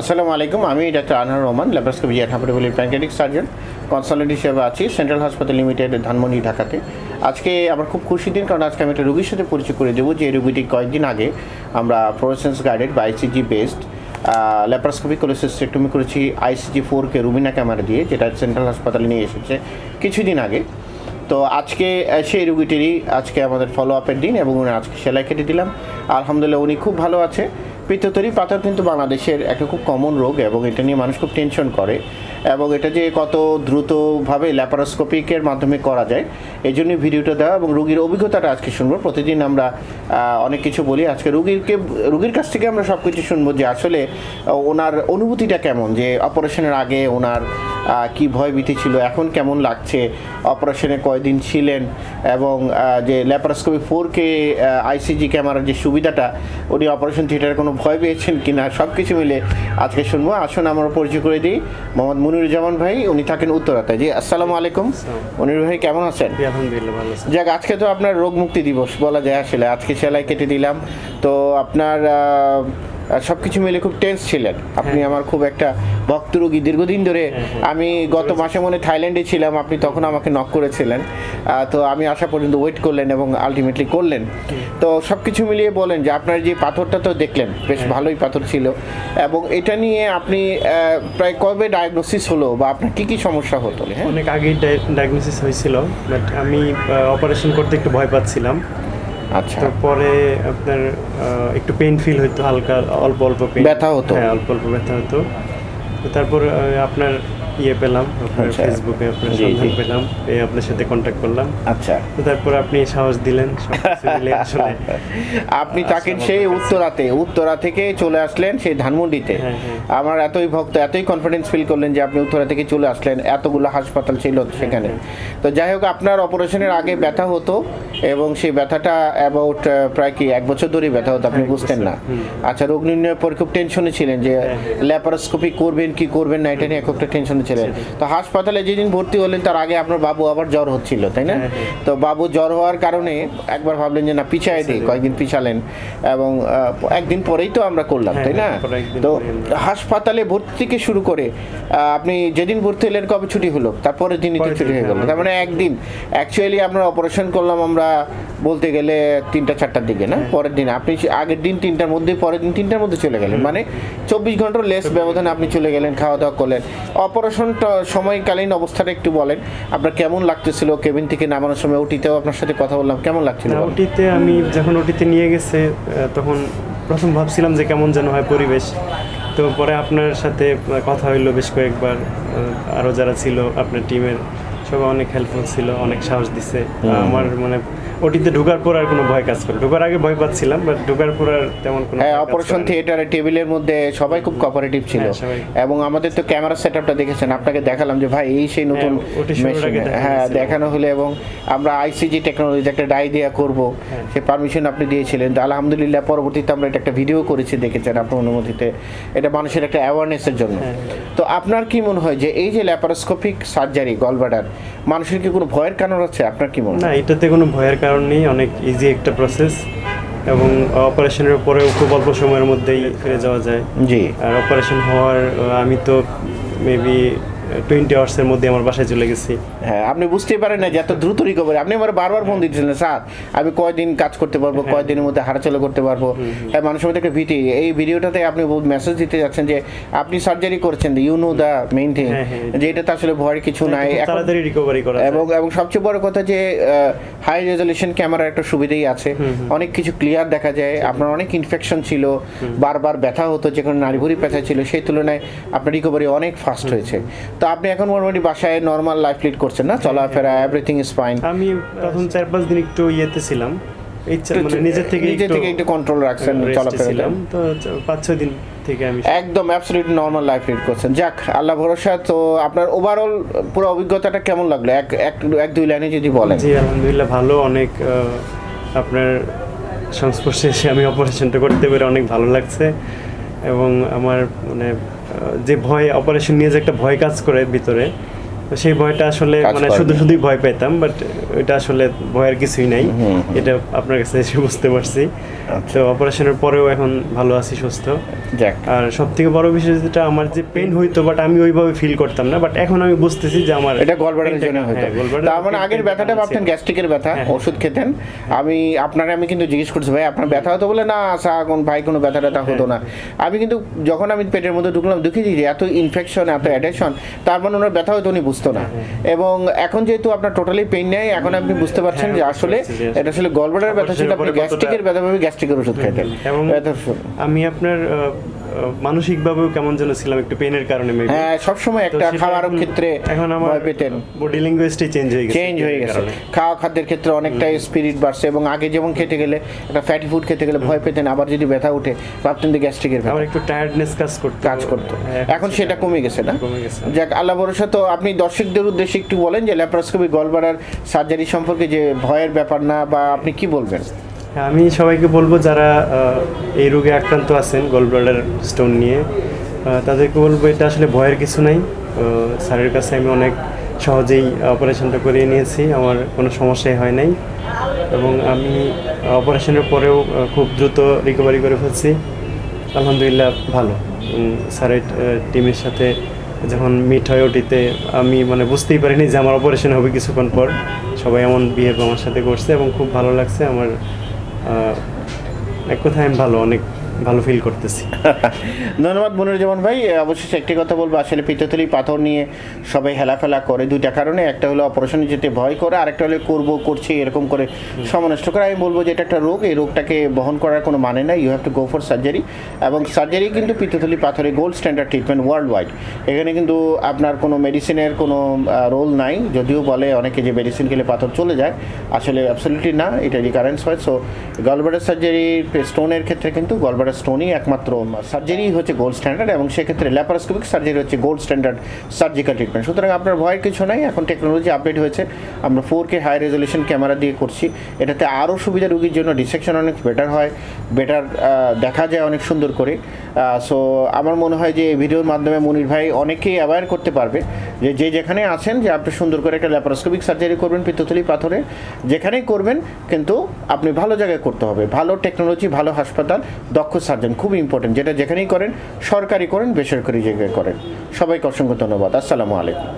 আসসালামু আলাইকুম, আমি ডাক্তার আনহার রহমান, ল্যাপারস্কোপি জিয়া প্যাঙ্কেটিক সার্জন কনসালটেন্ট হিসেবে আছি সেন্ট্রাল হাসপাতাল লিমিটেড ধানমন্ডি, ঢাকাতে। আজকে আমার খুব খুশি দিন, কারণ আজকে আমি একটা রুগীর সাথে পরিচয় করে দেবো, যে রুগীটি কয়েকদিন আগে আমরা ফ্লোরেসেন্স গাইডেড বা আইসিজি বেসড ল্যাপারস্কোপি কোলোসিস্টেক্টমি করেছি ICG four K Rubina camera দিয়ে, যেটা সেন্ট্রাল হাসপাতালে নিয়ে এসেছে কিছুদিন আগে। তো আজকে সেই রুগীটিরই আজকে আমাদের ফলো আপের দিন, এবং উনি আজকে সেলাই কেটে দিলাম। আলহামদুলিল্লাহ, উনি খুব ভালো আছে। পিত্ততরি পাথর কিন্তু বাংলাদেশের একটা খুব কমন রোগ এবং এটা নিয়ে মানুষ খুব টেনশন করে। এবং এটা যে কত দ্রুতভাবে ল্যাপারোস্কোপিকের মাধ্যমে করা যায়, এই জন্য ভিডিওটা দেওয়া এবং রুগীর অভিজ্ঞতাটা আজকে শুনব। প্রতিদিন আমরা অনেক কিছু বলি। আজকে রুগীরকে রুগীর কাছ থেকে আমরা সব কিছু শুনব যে আসলে ওনার অনুভূতিটা কেমন? যে অপারেশনের আগে ওনার কি ভয় ভীতি ছিল, এখন কেমন লাগছে? অপারেশনে কয়দিন ছিলেন? এবং যে ল্যাপারোস্কোপি ফোর কে আইসিজি ক্যামেরার যে সুবিধাটা, উনি অপারেশন থিয়েটারে কোনো ভয় পেয়েছেন কি না সব কিছু মিলে আজকে শুনব। আসুন, আমরা পরিচয় করে দিই। মোহাম্মদ মনিরুজ্জামান ভাই উনি থাকেন উত্তরাতে। জি আসসালামু আলাইকুম। মনির ভাই কেমন আছেন? আলহামদুলিল্লাহ ভালো আছি। যাক আজকে তো আপনার রোগ মুক্তি দিবস বলা যায় আসলে। আজকে সেলাই কেটে দিলাম। তো আপনার সব কিছু মিলে খুব টেন্স ছিলেন। আপনি আমার খুব একটা ভক্ত রোগী দীর্ঘদিন ধরে আমি গত মাসে মনে থাইল্যান্ডে ছিলাম আপনি তখন আমাকে নক করেছিলেন। তো আমি আসা পর্যন্ত ওয়েট করলেন এবং আলটিমেটলি করলেন। তো সব কিছু মিলিয়ে বলেন যে আপনার যে পাথরটা তো দেখলেন বেশ ভালোই পাথর ছিল। এবং এটা নিয়ে আপনি প্রায় কবে ডায়াগনোসিস হলো বা আপনার কী কী সমস্যা হতো? হ্যাঁ। অনেক আগেই ডায়াগনোসিস হয়েছিল বাট আমি অপারেশন করতে একটু ভয় পাচ্ছিলাম। আচ্ছা। তো পরে আপনার একটু পেইন ফিল হতো হালকা অল্প অল্প পেইন ব্যথা হতো? হ্যাঁ অল্প অল্প ব্যথা হতো। তারপর আপনার ইয়ে পেলাম আপনার আচ্ছা। ফেসবুকে আপনার সন্ধান পেলাম এই আপনার সাথে কন্ট্যাক্ট করলাম। আচ্ছা। তো তারপর আপনি সাহস দিলেন আসলে আপনি থাকেন সেই উত্তরাতে উত্তরা থেকে চলে আসলেন সেই ধানমন্ডিতে। হ্যাঁ, হ্যাঁ। আমার এতই ভক্ত এতই কনফিডেন্স ফিল করলেন যে আপনি উত্তরা থেকে চলে আসলেন এতগুলো হাসপাতাল ছিল সেখানে। তো যাই হোক আপনার অপারেশনের আগে ব্যথা হতো এবং সেই ব্যথাটা অ্যাবাউট প্রায় কি এক বছর ধরেই ব্যথা হতো আপনি বুঝতেন না। আচ্ছা রোগ নির্ণয়ের পর খুব টেনশনে ছিলেন যে হ্যাঁ। ল্যাপারোস্কোপি করবেন কি করবেন না এটা নিয়ে খুব একটা টেনশনে ছিলেন। তো হাসপাতালে যেদিন ভর্তি হলেন তার আগে আপনার বাবু আবার জ্বর হচ্ছিল তাই না? হ্যাঁ, হ্যাঁ। তো বাবু জ্বর হওয়ার কারণে একবার ভাবলেন যে না পিছায় দিই কয়েকদিন পিছালেন এবং একদিন পরেই তো আমরা করলাম হ্যাঁ, তাই না? হ্যাঁ, তো হাসপাতালে ভর্তি থেকে শুরু করে আপনি যেদিন ভর্তি হলেন কবে ছুটি হলো? তারপরে দিনই তো ছুটি হয়ে গেল। হ্যাঁ, তার মানে একদিন। অ্যাকচুয়ালি আমরা অপারেশন করলাম আমরা বলতে গেলে তিনটা চারটার দিকে না। পরের দিন। আপনি আগের দিন তিনটার মধ্যে পরের দিন তিনটার মধ্যে চলে গেলেন। মানে চব্বিশ ঘণ্টার লেস ব্যবধানে আপনি চলে গেলেন খাওয়া দাওয়া করলেন। অপারেশনটা সময়কালীন অবস্থাটা একটু বলেন। আপনার কেমন লাগতেছিল? কেবিন থেকে নামানোর সময় ওটিতেও আপনার সাথে কথা বললাম। কেমন লাগছিল? ওটিতে আমি যখন ওটিতে নিয়ে গেছে তখন প্রথম ভাবছিলাম যে কেমন যেন হয় পরিবেশ। তো পরে আপনার সাথে কথা হইল বেশ কয়েকবার। আরও যারা ছিল আপনার টিমের সবাই অনেক হেল্পফুল ছিল অনেক সাহস দিছে। আমার মানে ওটিতে ঢোকার পর আর কোনো ভয় কাজ করে ঢোকার আগে ভয় পাচ্ছিলাম বাট ঢোকার পর আর তেমন কোনো হ্যাঁ অপারেশন থিয়েটারে টেবিলের মধ্যে সবাই খুব কোঅপারেটিভ ছিল। হ্যাঁ, এবং আমাদের তো ক্যামেরা সেটআপটা দেখেছেন আপনাকে দেখালাম যে ভাই এই সেই নতুন হ্যাঁ, হ্যাঁ দেখানো হলো এবং আমরা আইসিজি টেকনোলজি একটা ডাই দেওয়া করব। হ্যাঁ। সে পারমিশন আপনি দিয়েছিলেন। তো আলহামদুলিল্লাহ পরবর্তীতে আমরা এটা একটা ভিডিও করেছি দেখেছেন আপনার অনুমতিতে এটা মানুষের একটা অ্যাওয়ারনেসের জন্য। তো আপনার কি মনে হয় যে এই যে ল্যাপারোস্কোপিক সার্জারি গলবাডার মানুষের কি কোনো ভয়ের কারণ আছে? আপনার কি মনে না এটাতে কোনো ভয়ের কারণ নেই অনেক ইজি একটা প্রসেস এবং অপারেশনের পরেও খুব অল্প সময়ের মধ্যেই ফিরে যাওয়া যায়। জি। আর অপারেশন হওয়ার আমি তো মেবি টোয়েন্টি আওয়ার্সের মধ্যে আমার বাসায় চলে গেছি। হ্যাঁ আপনি বুঝতেই পারেন না যে এত দ্রুত রিকভারি আপনি আমার বারবার ফোন দিচ্ছিলেন স্যার আমি কয়দিন কাজ করতে পারব হ্যাঁ। কয়দিনের মধ্যে হাঁটাচলা করতে পারব? হ্যাঁ মানুষের মধ্যে একটা ভীতি। এই ভিডিওটাতে আপনি মেসেজ দিতে যাচ্ছেন যে আপনি সার্জারি করেছেন you know the main thing. যে এটাতে আসলে ভয়ের কিছু নাই। তাড়াতাড়ি রিকভারি করা এবং এবং সবচেয়ে বড় কথা যে হাই রেজলিউশন ক্যামেরার একটা সুবিধাই আছে। অনেক কিছু ক্লিয়ার দেখা যায়। আপনার অনেক ইনফেকশন ছিল বারবার ব্যথা হতো যে কোনো ভুড়ি ব্যথা ছিল সেই তুলনায় আপনার রিকভারি অনেক ফাস্ট হয়েছে। তো আপনি এখন মোটামুটি বাসায় নর্মাল লাইফ লিড করছেন না? চলাফেরা এভরিথিং ইজ ফাইন আমি প্রথম চার পাঁচ দিন একটু ইয়েতে ছিলাম। ইচ্ছা মানে থেকে নিজে থেকে একটু কন্ট্রোল রাখছেন চলাফেরা তো পাঁচ ছয় দিন থেকে আমি একদম অ্যাবসলিউট নর্মাল লাইফ লিড করছেন। যাক আল্লাহ ভরসা। তো আপনার ওভারঅল পুরো অভিজ্ঞতাটা কেমন লাগল? এক এক এক দুই লাইনে যদি বলেন। জি আলহামদুলিল্লাহ ভালো। অনেক আপনার সংস্পর্শে এসে আমি অপারেশনটা করতে পেরে অনেক ভালো লাগছে। এবং আমার মানে যে ভয় অপারেশন নিয়ে যে একটা ভয় কাজ করে ভিতরে সেই ভয়টা আসলে মানে। শুধু শুধুই ভয় পেতাম বাট এটা আসলে ভয়ের কিছুই নাই। এটা আপনার কাছে এসে বুঝতে পারছি। আচ্ছা। তো অপারেশনের পরেও এখন ভালো আছি সুস্থ। আর সব থেকে বড় বিষয় যেটা আমার যে পেন হইতো বাট আমি ওইভাবে ফিল করতাম না বাট এখন আমি বুঝতেছি যে আমার এটা গলব্লাডারের জন্য হয়তো হ্যাঁ, তার মানে আগের ব্যথাটা ভাবতেন গ্যাস্ট্রিকের ব্যথা হ্যাঁ, ওষুধ খেতেন। আমি আপনারা আমি কিন্তু জিজ্ঞেস করছি ভাই আপনার ব্যথা হতো বলে না আশা কোন ভাই কোনো ব্যথা ট্যাথা হতো না। আমি কিন্তু যখন আমি পেটের মধ্যে ঢুকলাম দেখেছি যে এত ইনফেকশন এত অ্যাডেকশন তার মানে ওনার ব্যথা হয়তো উনি বুঝতো না। এবং এখন যেহেতু আপনার টোটালি পেইন নেই এখন আপনি বুঝতে পারছেন যে হ্যাঁ, আসলে বুঝতে পারছি যে এটা আসলে গলব্লাডার ব্যথা ছিল আপনি গ্যাস্ট্রিকের ব্যথা ভাবে গ্যাস্ট্রিকের ওষুধ ব্যথা আমি আপনার মানসিকভাবেও কেমন যেন ছিলাম একটু পেনের কারণে। হ্যাঁ সবসময় একটা খাওয়ার ক্ষেত্রে এখন আমার পেতেন। বডি ল্যাঙ্গুয়েজটাই চেঞ্জ হয়ে গেছে চেঞ্জ হয়ে গেছে। খাওয়া খাদ্যের ক্ষেত্রে অনেকটাই স্পিরিট বাড়ছে এবং আগে যেমন খেতে গেলে একটা ফ্যাটি ফুড খেতে গেলে ভয় পেতেন আবার যদি ব্যথা উঠে ভাবতেন যে গ্যাস্ট্রিকের আমার একটু টায়ার্ডনেস কাজ করতো। কাজ করতো। হ্যাঁ, এখন সেটা কমে গেছে না? কমে গেছে। যাক আল্লাহ ভরসা তো আপনি দর্শকদের উদ্দেশ্যে একটু বলেন যে ল্যাপারোস্কোপি গলবাড়ার সার্জারি সম্পর্কে যে ভয়ের ব্যাপার না বা আপনি কি বলবেন? আমি সবাইকে বলব যারা এই রোগে আক্রান্ত আছেন গলব্লাডার স্টোন নিয়ে তাদেরকে বলব এটা আসলে ভয়ের কিছু নাই। স্যারের কাছে আমি অনেক সহজেই অপারেশনটা করিয়ে নিয়েছি, আমার কোনো সমস্যাই হয় নাই। এবং আমি অপারেশনের পরেও খুব দ্রুত রিকভারি করে ফেলছি। আলহামদুলিল্লাহ ভালো। স্যারের টিমের সাথে যখন মিট হয় ওটিতে, আমি মানে বুঝতেই পারিনি যে আমার অপারেশন হবে কিছুক্ষণ পর। সবাই এমন বিহেভ আমার সাথে করছে এবং খুব ভালো লাগছে। আমার এক কথায় আমি ভালো অনেক ভালো ফিল করতেছি। ধন্যবাদ মনিরুজ্জামান ভাই। অবশেষে একটি কথা বলব আসলে পিত্তথলি পাথর নিয়ে সবাই হেলাফেলা করে দুইটা কারণে। একটা হলো অপারেশনে যেতে ভয় করে আরেকটা হলো করব করছি এরকম করে সমনষ্ট করে। আমি বলব যে এটা একটা রোগ এই রোগটাকে বহন করার কোনো মানে নাই। You have to go for surgery এবং সার্জারি কিন্তু পিত্তথলি পাথরে gold standard treatment world wide এখানে কিন্তু আপনার কোনো মেডিসিনের কোনো রোল নাই। যদিও বলে অনেকে যে মেডিসিন খেলে পাথর চলে যায় আসলে অ্যাবসলিউটলি না। এটা রিকারেন্স হয়। সো গলবাডার সার্জারি স্টোনের ক্ষেত্রে কিন্তু স্টোনই একমাত্র সার্জারি হচ্ছে গোল্ড স্ট্যান্ডার্ড এবং সেক্ষেত্রে ল্যাপারোস্কোপিক সার্জারি হচ্ছে গোল্ড স্ট্যান্ডার্ড সার্জিক্যাল ট্রিটমেন্ট সুতরাং আপনার ভয়ের কিছু নাই, এখন টেকনোলজি আপডেট হয়েছে। আমরা four K high resolution camera দিয়ে করছি। এটাতে আরও সুবিধা রুগীর জন্য ডিসেকশন অনেক বেটার হয় বেটার দেখা যায় অনেক সুন্দর করে। সো আমার মনে হয় যে এই ভিডিওর মাধ্যমে মনির ভাই অনেকেই অ্যাওয়ার করতে পারবে যে যে যেখানে আছেন, যে আপনি সুন্দর করে একটা ল্যাপারোস্কোপিক সার্জারি করবেন পিত্তথলি পাথরে। যেখানেই করবেন, কিন্তু আপনি ভালো জায়গায় করতে হবে। ভালো টেকনোলজি ভালো হাসপাতাল, দক্ষ সার্জন খুব ইম্পর্টেন্ট যেটা যেখানেই করেন সরকারি করেন বেসরকারি জায়গায় করেন সবাইকে অসংখ্য ধন্যবাদ আসসালামু আলাইকুম